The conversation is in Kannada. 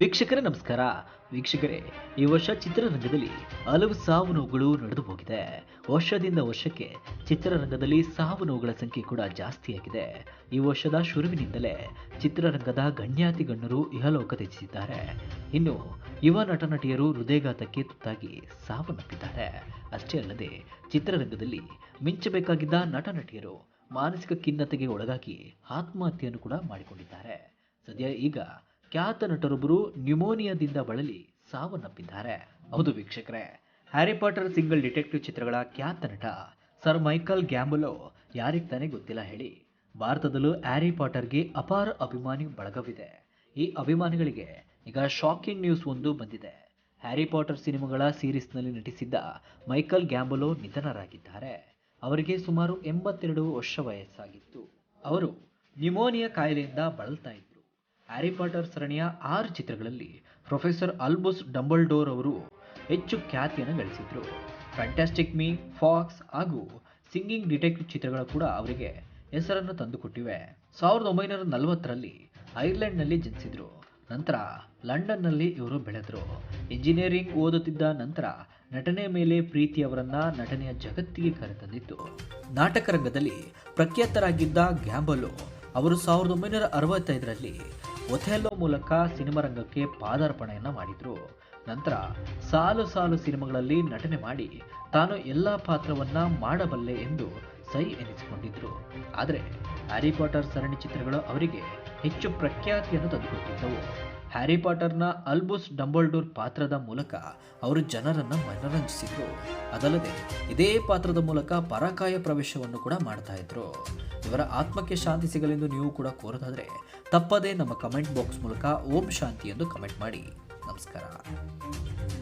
ವೀಕ್ಷಕರೇ, ನಮಸ್ಕಾರ. ವೀಕ್ಷಕರೇ, ಈ ವರ್ಷ ಚಿತ್ರರಂಗದಲ್ಲಿ ಹಲವು ಸಾವು ನೋವುಗಳು ನಡೆದು ಹೋಗಿದೆ. ವರ್ಷದಿಂದ ವರ್ಷಕ್ಕೆ ಚಿತ್ರರಂಗದಲ್ಲಿ ಸಾವು ನೋವುಗಳ ಸಂಖ್ಯೆ ಕೂಡ ಜಾಸ್ತಿಯಾಗಿದೆ ಈ ವರ್ಷದ ಶುರುವಿನಿಂದಲೇ ಚಿತ್ರರಂಗದ ಗಣ್ಯಾತಿ ಗಣ್ಯರು ಇಹಲೋಕ ತ್ಯಜಿಸಿದ್ದಾರೆ. ಇನ್ನು ಯುವ ನಟ ನಟಿಯರು ಹೃದಯಘಾತಕ್ಕೆ ತುತ್ತಾಗಿ ಸಾವನ್ನಪ್ಪಿದ್ದಾರೆ ಅಷ್ಟೇ ಅಲ್ಲದೆ ಚಿತ್ರರಂಗದಲ್ಲಿ ಮಿಂಚಬೇಕಾಗಿದ್ದ ನಟ ನಟಿಯರು ಮಾನಸಿಕ ಖಿನ್ನತೆಗೆ ಒಳಗಾಗಿ ಆತ್ಮಹತ್ಯೆಯನ್ನು ಕೂಡ ಮಾಡಿಕೊಂಡಿದ್ದಾರೆ. ಸದ್ಯ ಈಗ ಖ್ಯಾತ ನಟರೊಬ್ಬರು ನ್ಯೂಮೋನಿಯಾದಿಂದ ಬಳಲಿ ಸಾವನ್ನಪ್ಪಿದ್ದಾರೆ. ಹೌದು ವೀಕ್ಷಕರೇ, ಹ್ಯಾರಿ ಪಾಟರ್ ಸಿಂಗಲ್ ಡಿಟೆಕ್ಟಿವ್ ಚಿತ್ರಗಳ ಖ್ಯಾತ ನಟ ಸರ್ ಮೈಕಲ್ ಗ್ಯಾಂಬುಲೋ ಯಾರಿಗೆ ತಾನೇ ಗೊತ್ತಿಲ್ಲ ಹೇಳಿ. ಭಾರತದಲ್ಲೂ ಹ್ಯಾರಿ ಪಾಟರ್ಗೆ ಅಪಾರ ಅಭಿಮಾನಿ ಬಳಗವಿದೆ. ಈ ಅಭಿಮಾನಿಗಳಿಗೆ ಈಗ ಶಾಕಿಂಗ್ ನ್ಯೂಸ್ ಒಂದು ಬಂದಿದೆ. ಹ್ಯಾರಿ ಪಾಟರ್ ಸಿನಿಮಾಗಳ ಸೀರೀಸ್ನಲ್ಲಿ ನಟಿಸಿದ್ದ ಮೈಕಲ್ ಗ್ಯಾಂಬುಲೋ ನಿಧನರಾಗಿದ್ದಾರೆ. ಅವರಿಗೆ ಸುಮಾರು ಎಂಬತ್ತೆರಡು ವರ್ಷ ವಯಸ್ಸಾಗಿತ್ತು. ಅವರು ನ್ಯೂಮೋನಿಯಾ ಕಾಯಿಲೆಯಿಂದ ಬಳಲ್ತಾ ಇದ್ರು ಹ್ಯಾರಿ ಪಾಟರ್ ಸರಣಿಯ ಆರು ಚಿತ್ರಗಳಲ್ಲಿ ಪ್ರೊಫೆಸರ್ ಅಲ್ಬುಸ್ ಡಂಬಲ್ಡೋರ್ ಅವರು ಹೆಚ್ಚು ಖ್ಯಾತಿಯನ್ನು ಗಳಿಸಿದ್ರು. ಫ್ಯಾಂಟಾಸ್ಟಿಕ್ ಮೀ, ಫಾಕ್ಸ್ ಹಾಗೂ ಸಿಂಗಿಂಗ್ ಡಿಟೆಕ್ಟಿವ್ ಚಿತ್ರಗಳು ಕೂಡ ಅವರಿಗೆ ಹೆಸರನ್ನು ತಂದುಕೊಟ್ಟಿವೆ. ಸಾವಿರದ ಒಂಬೈನೂರ ನಲವತ್ತರಲ್ಲಿ ಐರ್ಲೆಂಡ್ನಲ್ಲಿ ಜನಿಸಿದ್ರು. ನಂತರ ಲಂಡನ್ನಲ್ಲಿ ಇವರು ಬೆಳೆದರು. ಇಂಜಿನಿಯರಿಂಗ್ ಓದುತ್ತಿದ್ದ ನಂತರ ನಟನೆ ಮೇಲೆ ಪ್ರೀತಿ ಅವರನ್ನ ನಟನೆಯ ಜಗತ್ತಿಗೆ ಕರೆತಂದಿತ್ತು. ನಾಟಕ ರಂಗದಲ್ಲಿ ಪ್ರಖ್ಯಾತರಾಗಿದ್ದ ಗ್ಯಾಂಬಲೋ ಅವರು ಸಾವಿರದ ಒಂಬೈನೂರ ಅರವತ್ತೈದರಲ್ಲಿ ಒಥೆಲ್ಲೋ ಮೂಲಕ ಸಿನಿಮಾ ರಂಗಕ್ಕೆ ಪಾದಾರ್ಪಣೆಯನ್ನ ಮಾಡಿದ್ರು. ನಂತರ ಸಾಲು ಸಾಲು ಸಿನಿಮಾಗಳಲ್ಲಿ ನಟನೆ ಮಾಡಿ ತಾನು ಎಲ್ಲ ಪಾತ್ರವನ್ನ ಮಾಡಬಲ್ಲೆ ಎಂದು ಸೈ ಎನಿಸಿಕೊಂಡಿದ್ರು. ಆದರೆ ಹ್ಯಾರಿ ಪಾಟರ್ ಸರಣಿ ಚಿತ್ರಗಳು ಅವರಿಗೆ ಹೆಚ್ಚು ಪ್ರಖ್ಯಾತಿಯನ್ನು ತಂದುಕೊಟ್ಟಿದ್ದವು ಹ್ಯಾರಿ ಪಾಟರ್ನ ಅಲ್ಬುಸ್ ಡಂಬಲ್ಡೋರ್ ಪಾತ್ರದ ಮೂಲಕ ಅವರು ಜನರನ್ನು ಮನರಂಜಿಸಿದ್ರು. ಅದಲ್ಲದೆ ಇದೇ ಪಾತ್ರದ ಮೂಲಕ ಪರಕಾಯ ಪ್ರವೇಶವನ್ನು ಕೂಡ ಮಾಡ್ತಾ ಇದ್ರು. ಇವರ ಆತ್ಮಕ್ಕೆ ಶಾಂತಿ ಸಿಗಲೆಂದು ನೀವು ಕೂಡ ಕೋರೋದಾದರೆ ತಪ್ಪದೇ ನಮ್ಮ ಕಮೆಂಟ್ ಬಾಕ್ಸ್ ಮೂಲಕ ಓಂ ಶಾಂತಿ ಎಂದು ಕಮೆಂಟ್ ಮಾಡಿ. ನಮಸ್ಕಾರ.